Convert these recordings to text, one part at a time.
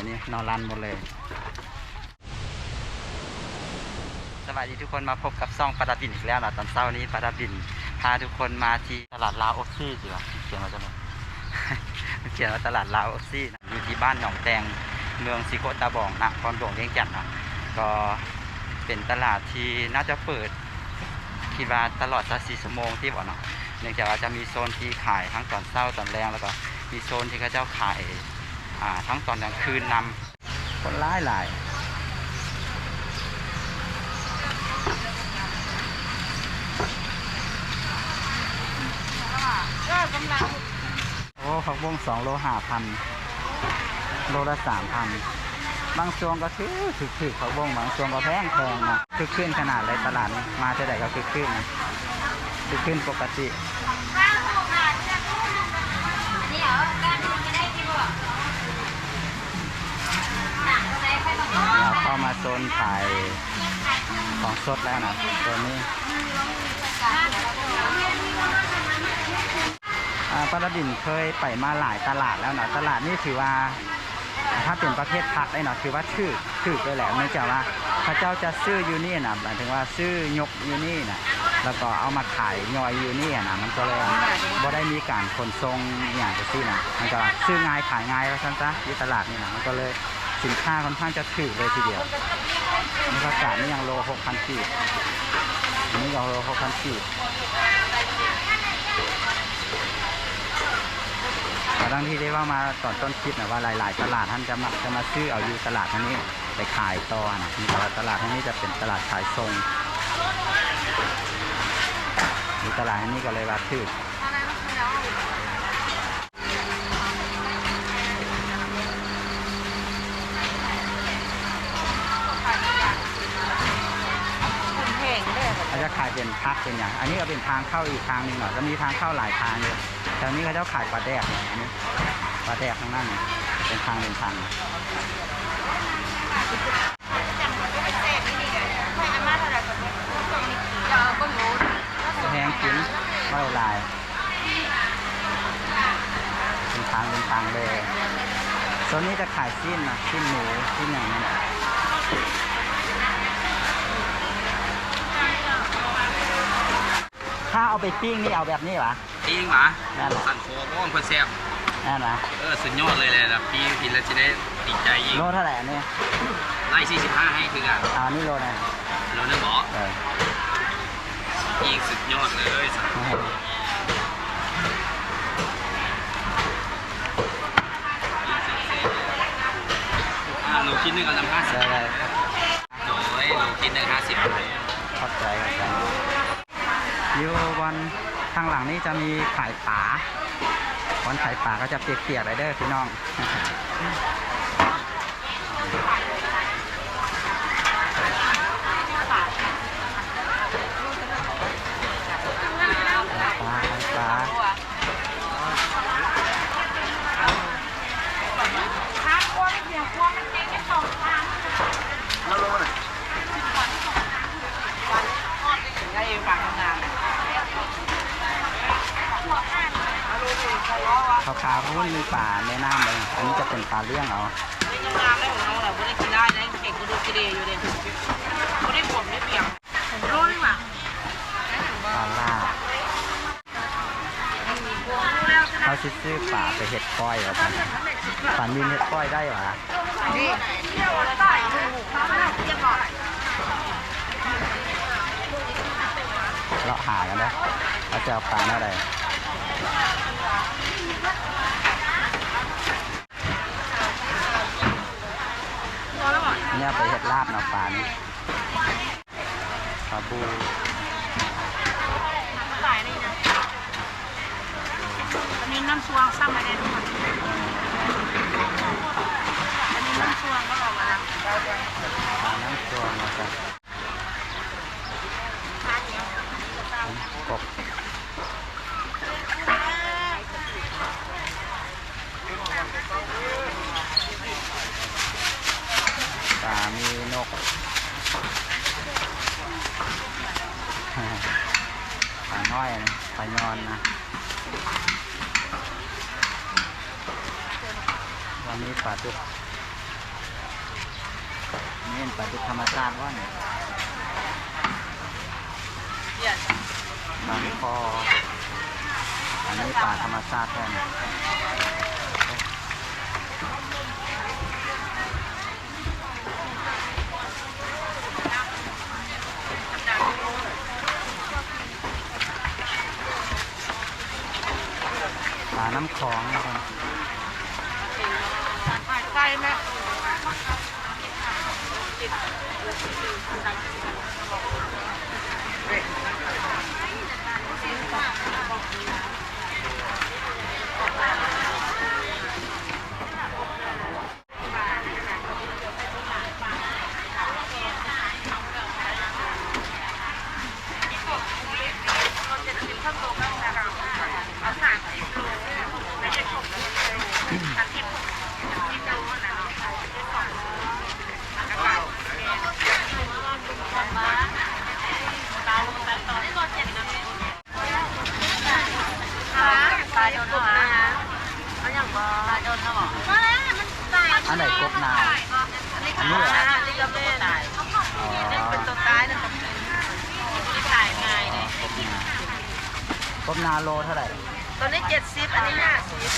แบบนี้นอนรันหมดเลย สวัสดีทุกคนมาพบกับซ่องปาดาบินอีกแล้วนะตอนเช้านี้ปาดาบินพาทุกคนมาที่ตลาดลาวโอซี่สิวะเขียนว่าจะไหนเขียนว่าตลาดลาวโอซี่นะอยู่ที่บ้านหนองแตงเมืองสิโกตาบองนะครหลวงเวียงจันนะก็เป็นตลาดที่น่าจะเปิดคิดว่าตลอด24ชั่วโมงที่บอกเนาะเนื่องจากว่าจะมีโซนที่ขายทั้งตอนเช้าตอนแรงแล้วก็มีโซนที่เขาเจ้าขาย ทั้งตอนกลางคืนนำคนร้ายหลายโอ้ผักบุ้งสองโลห้าพันโลละสามพันบางช่วงก็ถือถือถือผักบุ้งบางช่วงก็แพงแพงนะคือขึ้นขนาดเลยตลาดมาเท่าไหร่ก็คือขึ้นนะคือขึ้นปกติ เราเข้ามาโซนขายของสดแล้วนะตัวนี้อ่าปาราบินเคยไปมาหลายตลาดแล้วเนาะตลาดนี่ถือว่า ถ้าเป็นประเภทผักได้เนาะถือว่าชื่อชื่อไปแล้วเนื่องจากว่าพระเจ้าจะซื้ออยู่นี่นะหมายถึงว่าซื้อยกอยู่นี่นะแล้วก็เอามาขายย่อยอยู่นี่นะมันก็เลยบ่ได้มีการขนส่งอย่างจะซี่นะมันก็ซื้อง่ายขายง่ายว่าซั่นซะที่ตลาดนี่นะมันก็เลย สินค้าค่อนข้างจะถือเลยทีเดียวนี่ก็กาดนี่ยังโลหกพันกีบอันนี่ก็โลหกพันกีบแต่ทั้งที่ได้ว่ามาตอนต้นคลิปนะว่าหลายๆ ตลาดท่านจะมาจะมาซื้อเอาอยู่ตลาดท่านนี้ไปขายต่อนะมีต่ว่าตลาดท่านนี้จะเป็นตลาดขายทรงมีตลาดท่านนี้ก็เลยว่าถือ เขาจะขายเป็นพักเป็นอย่าง อันนี้ก็เป็นทางเข้าอีกทางหนึ่งหน่อยก็มีทางเข้าหลายทางอยู่แต่อันนี้เขาจะขายปลาแดกเนี่ยอันนี้ปลาแดกข้างนั้นเนี่ยเป็นทางเป็นทางแพงกินไม่ลายเป็นทางเป็นทางเลยโซนนี้จะขายสิ้นนะสิ้นหมูสิ้นอย่างนี้นะ ถ้าเอาไปปิ้งนี่เอาแบบนี้เหรอ ปิ้งหมานั่นเหรอสันโคบ้องคนแซ่บนั่นนะเออสุดยอดเลยเลยนะปิ้งกินแล้วจะได้ติดใจยิ่งโลเท่าไหร่อันนี้ไล่45 ให้คือกันเอาอันนี้โลนะเราเนี่ยบอกเออปิ้งสุดยอดเลยสันอ่าโลคิดหนึ่งกำลังห้าสิบได้ได้โดยโลคิดหนึ่งห้าสิบ เข้าใจเข้าใจ อยู่บนข้างหลังนี่จะมีขายป่าวันขายป่าก็จะเปียกๆเลยเด้อพี่น้อง ปลาปลาขาวขาวๆรุ่นมีป่าในน้ำเลย อันนี้จะ เป็นปลาเลี้ยงเอางามได้ของเราแหละไม่ได้กินได้นะเก่งกูดูกิเลอยู่เด่นไม่ได้ผมไม่เปียกผมรู้นี่หว่าปลาล่าเขาสิซื้อป่าไปเห็ดก้อยว่าซั่นป่านินเห็ดก้อยได้หรอนี่เที่ยวอะไรใต้หูเขาไม่ได้เที่ยวก่อนเราหากันนะเราจะเอาปลาอะไร เนี่ยไปเห็ดลาบเนาะปลานี่ปลาบูสายนี่นะอันนี้น้ำซวงซ้ำมาได้ทุกคนอันนี้น้ำซวงก็ออกมาแล้วปลาน้ำตัวนะจ๊ะกบ ปลา มีนกปลาน้อยนะปลายอนนะ วันนี้ปลาดุกนี่ปลาดุกธรรมชาติว่าเนี่ยเดี๋ยวปลาคออันนี้ปลาธรรมชาติแท้ น้ำของนะครับใส่ไหมายโดนแล้วเอาอย่างบอตายโดนแล้วบอกมาแล้วมันตาย อันไหนกบนา อันนี้ก็แม่อันนี้ก็แม่ตาย อ๋อ นี่เป็นตัวตายนะกับไม่ตายง่ายเลย กบนาก บนาโลเท่าไหร่ตัวนี้เจ็ดสิบอันนี้ห้าสิบ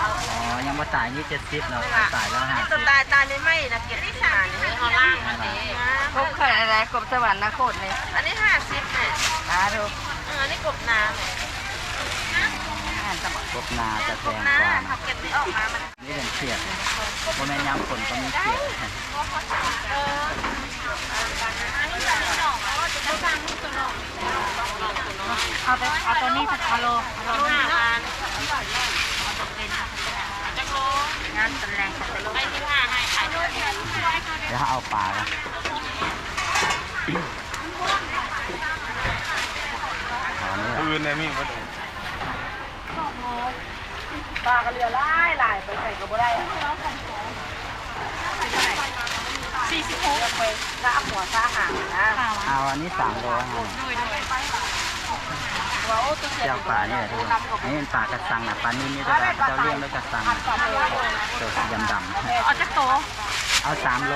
อ๋อ ยังมาตายยี่เจ็ดสิบเนาะตายแล้วฮะนี่ตัวตายตายนี่ไม่นะเกียรติสารนี่เขาล่างอันนี้กบไข่อะไรกบสวรรค์นะโคตรเลยอันนี้ห้าสิบเนี่ยตาดูอันนี้กบนาเนี่ยอ่านสมองกบนาจะแพกบงนากว่าเขาเก็บนี่ออกมามันนี่เป็นเขียดโมแมนยำฝนก็มีเขียด เอาไปเอาตัวนี้สักกิโลตัวห้าพันงานตะแรงกับตะลุไม่ที่ห้าให้ขายด้วเดี๋ยวเอาปลากันอ๋อนี่แหละปืนเนี่ยมีมาดูปลากระเรือไล่ไล่ไปใส่กระบอกได้สี่สิบหกไปซาหัวซาหางนะเอาอันนี้สามโลฮะว้าวตัวเสี ยเจ้าปลานี่แหละทุกคนนี่เป็นปลากระสังนะปลานิ่มนี่จะเจ้าเลี้ยงด้วยกระสังตัวสีดำดำเอาจักโตเอาสามโล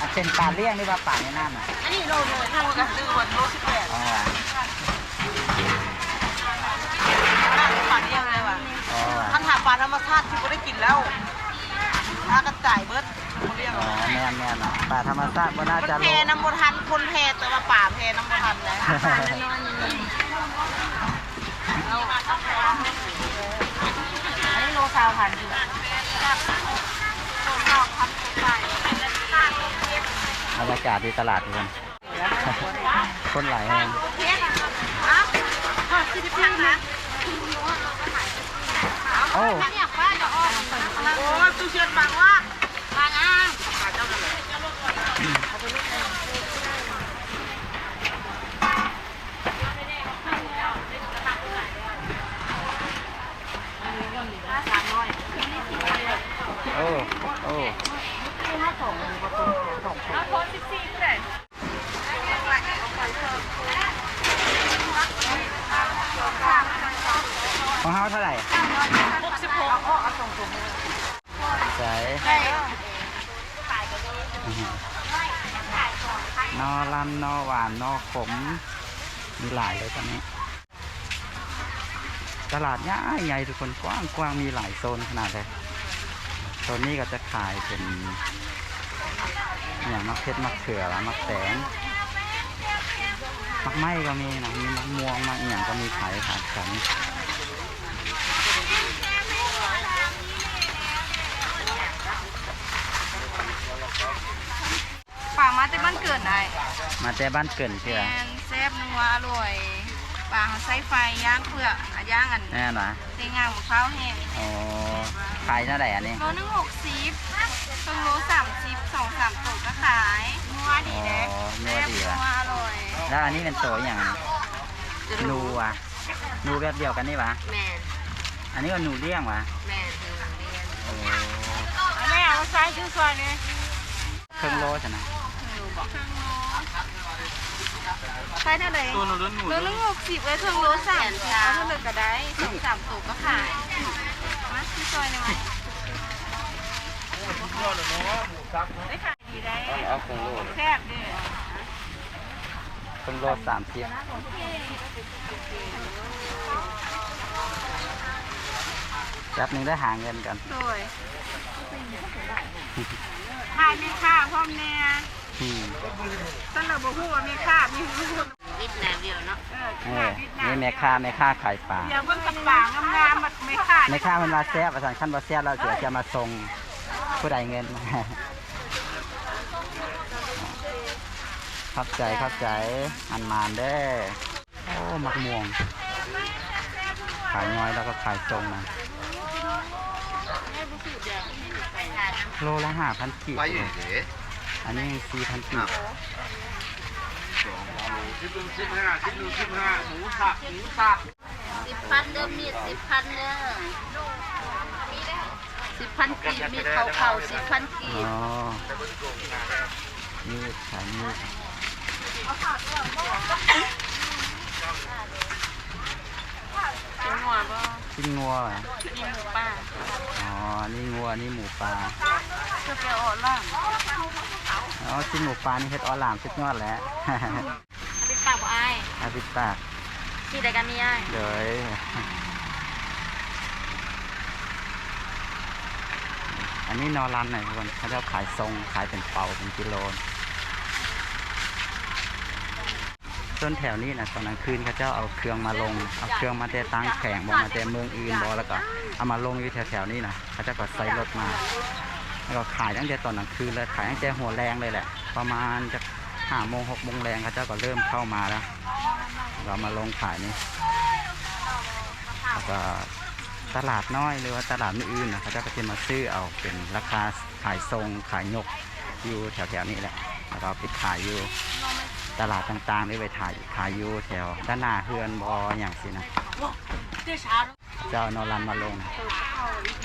อะเป็นปลาเลี้ยงหรือว่าปลาในน้ำอะอันนี้โลโลทางกระซื้อวันโลสิบแปดอ๋อปลาเดียวเลยว่ะอ๋อท่านหาปลาธรรมชาติที่ก็ได้กินแล้วถ้ากระจ่ายเบิร์ด อ๋อว่าแม่นแม่นปลาธรรมชาติก็น่ามันจะเพโลน้ำบทันคนเพแต่ว่าป่าเพน้ำบทันเลยอันนี้โลซาวพันอยู่บรรยากาศดีตลาดทุกคนคนหลายแห่งโอ้โอ้ยตู้เชียนบางว่า เอาไปลูก นอลำนอหวานนอขม มีหลายเลยตอนนี้ ตลาดใหญ่ใหญ่ทุกคนกว้างกว้างมีหลายโซนขนาดเลยโซนนี้ก็จะขายเป็นอย่างมะเขือมะเขือละมะแตงมะไม้ก็มีนะมีมะม่วงมะอหย่างก็มีขายขาดกัน ปากมา แต่บ้านเกิดนายมาแต่บ้านเกินเชื่อแมนแซ่บนัวอร่อยปลาเขาใส่ไฟย่างเปลือกอะย่างอันแน่นะใส่งามกับข้าวแห้งโอ้ขายเท่าไหร่อันนี้โลนึงหกสิบตรงโลสามสิบสองสามตัวก็ขายนัวดีเด้อ๋อนัวแซ่บดีนัว่ะวอร่อยแล้วอันนี้เป็นตัวอย่างนูอะนูแบบเดียวกันนี่วะแมนอันนี้ก็นูเลี้ยงวะแมนคือเรียนโอ้แม่เอาใส่ชื่อซอยนี่เครื่องโลใช่ไหม ใช่เท่าไหร่ตัวหนูรุ่นหนูโลนึงหกสิบเลยเครื่องโลสามสิบเอาเท่าไหร่ก็ได้สองสามตัวก็ขายมาที่ซอยหน่อยได้ขายดีดีได้เอาคงโลแซ่บเด้อครึ่งโลสามสิบแป๊บหนึงได้หาเงินกันโดยทานมีค่าพร้อมแน่อืม ต้นเราบอกว่ามีค่ามีหูวิทย์แหนเดียวเนาะเออเออนี่แม่ค้าแม่ค้าขายปลาเดี๋ยวเบิ่งกับปางงามๆมันไม่ค่าแม่ค้ามันมาแซ่บอาจารย์ขั้นบ่แซ่บเราเดี๋ยวจะมาส่งผู้ใดเงินเข้าใจเข้าใจอันมานเด้อโอ้มักม่วง ขายน้อยแล้วก็ขายตรงนะโลละห้าพันกีบไปอยู่เด๋ อันนี้สี่พันกีบสิบลุงสิบห้าสิบลุงสิบห้าหมูสับหมูสับสิบพันเด้อมีดสิบพันเด้อสิบพันกีบมีเขาเขาสิบพันกีอ๋บอมีดขายมีดเป็นหัวบ่ชิ้นงัวเหรอมีหมูป่าอ๋อนี่งัวนี่หมูปลาเพื่อไปออดล่าง อ๋อชิ้นหมูปลานี่เฮ็ดออลามสุดยอดแล้วเป็นปากบ่อายอาบิปากที่ใดกันมีอ้ายเดี๋ยวอันนี้นอรันหน่อยทุกคนเขาจะขายทรงขายเป็นเป่าเป็นกิโลต้นแถวนี้นะตอนกลางคืนเขาเจ้าเอาเครื่องมาลงเอาเครื่องมาแต่ตั้งแข่งบอมาแต่เมืองอื่นบอแล้วก็เอามาลงอยู่แถวๆนี้นะเขาเจะก็ใส่รถมา แล้วก็ขายตั้งแต่ตอนกลางคืนเลยขายตั้งแต่หัวแรงเลยแหละ ประมาณจะห้าโมงหกโมงแรงเขาเจ้าก็เริ่มเข้ามาแล้ว เรามาลงขายนี่แล้วก็ตลาดน้อยหรือว่าตลาดอื่นๆนะเขาเจ้าก็จะมาซื้อเอาเป็นราคาขายทรงขายยกอยู่แถวๆนี้แหละแล้วก็เอาไปขายอยู่ตลาดต่างๆนี่ไปถ่ายขายอยู่แถวด้านหน้าเฮือนบออย่างสินะ เจ้านอรันมาลง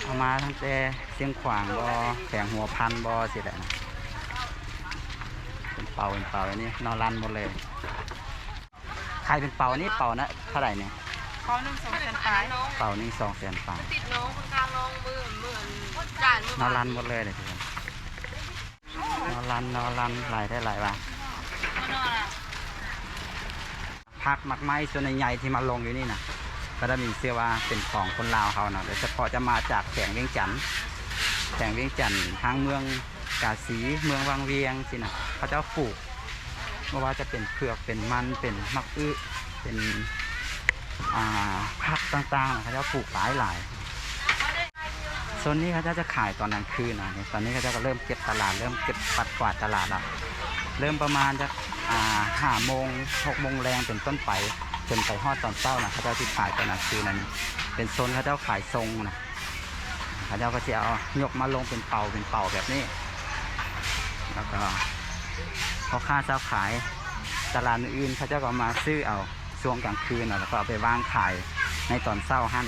เอามาตั้งแต่เสียงขวางบอแขงหัวพันบอสิแหละนะเป็นเป่าเป็นเป่าอันนี้นอรันหมดเลย ใครเป็นเป่าอันนี้เป่านะเท่าไหร่เนี่ยขอหนึ่งสองแสนปลายเป่านี่สองแสนปลาติดน้องคนกลางลองมือมือจ่ายมือนอรันหมดเลยเลยทุกคนนอรันนอรันหลายได้หลายว่าพักหมักไม้ส่วนใหญ่ที่มาลงอยู่นี่นะ ก็จะมีเสื้อว่าเป็นของคนลาวเขาเนาะโดยเฉพาะจะมาจากแขงเวียงจันทน์แขงเวียงจันทน์ทางเมืองกาสีเมืองวังเวียงสินะเขาจะปลูกไม่ว่าจะเป็นเผือกเป็นมันเป็นมักอื้อเป็นผักต่างๆเขาจะปลูกหลายหลายๆโซนนี้เขาจะจะขายตอนกลางคืนนะตอนนี้เขาจะเริ่มเก็บตลาดเริ่มเก็บปัดกวาดตลาดละเริ่มประมาณจะห้าโมงหกโมงแรงเป็นต้นไป จนไปฮอดตอนเช้านะเขาเจะที่ขายตอนกลางคืนนั้น เป็นโซนเขาเจะขายทรงนะเขาเจะก็จะเอายกมาลงเป็นเป่าเป็นเป่าแบบนี้ แล้วก็พอค่าเจ้าขายตลาดอื่นเขาเจะก็มาซื้อเอาช่วงกลางคืนนะแล้วก็เอาไปวางขายในตอนเช้าหั่น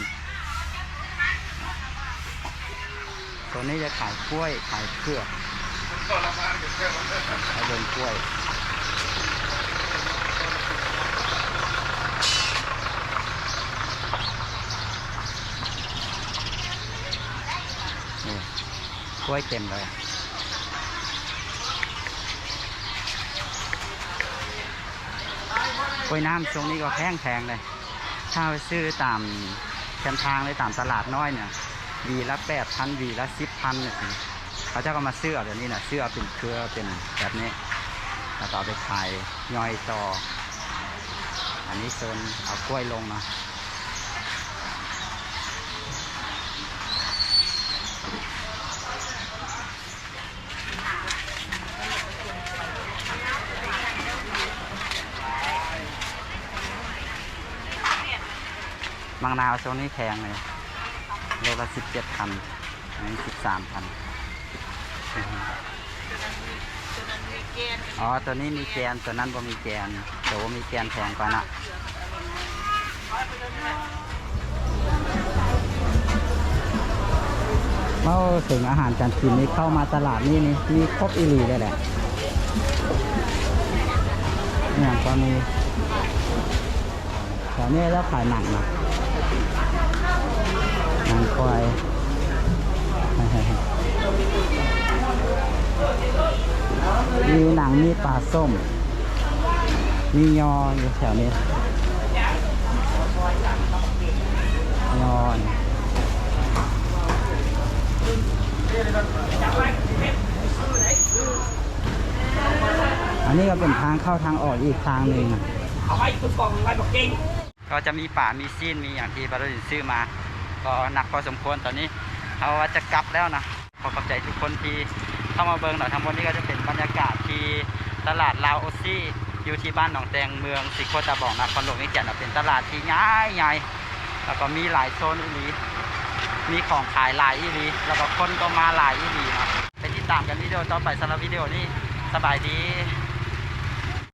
ตัวนี้จะขายกล้วยขายเผือกขายเดินกล้วย ล้วยเต็มเลยกล้วยน้ำช่วงนี้ก็แพงแพงเลย ถ้าไปซื้อตามแคมทางเลยตามตลาดน้อยเนี่ยวีละแปดพันวีละสิบพันเนี่ยเขาจะก็มาซื้อเดี๋ยวนี้นะซื้อเอาเป็นเครือเป็นแบบนี้แล้วก็เอาไปขายย่อยต่อ อันนี้โซนเอากล้วยลงเนาะ มังนาวช่วงนี้แพงเลยโลละสิบเจ็ดพันอันนี้สิบสามพันตัวนั้นมีเกณฑ์อ๋อ ตัวนี้มีแกน ตัวนั้นบ่มีแกนแต่ว่ามีแกนแพงกว่าน่ะเมื่อถึงอาหารการกินนี้เข้ามาตลาดนี่นี่มีครบอีหลีเลยแหละเนี่ยก็มีแถวนี้แล้วขายหนังนะ หนังควายมีหนังมีปลาส้ม มียออยู่แถวนี้ยอนอันนี้ก็เป็นทางเข้าทางออกอีกทางหนึ่งก็็จะมีป่ามีซีนมีอย่างที่บารุดินซื้อมา ก็หนักพอสมควรตอนนี้เขาว่าจะกลับแล้วนะขอขอบใจทุกคนที่เข้ามาเบิงหน่อยทั้งหมดนี้ก็จะเป็นบรรยากาศที่ตลาดลาวโอซี่อยู่ที่บ้านหนองแตงเมืองสิโคตาบอกนะคอนหลวงนี่เกียนเป็นตลาดที่ใหญ่ใหญ่แล้วก็มีหลายโซนอีหลีมีของขายหลายอีหลีแล้วก็คนก็มาหลายอีหลีนะไปติดตามกันวิดีโอต่อไปสำหรับวิดีโอนี้สบายดี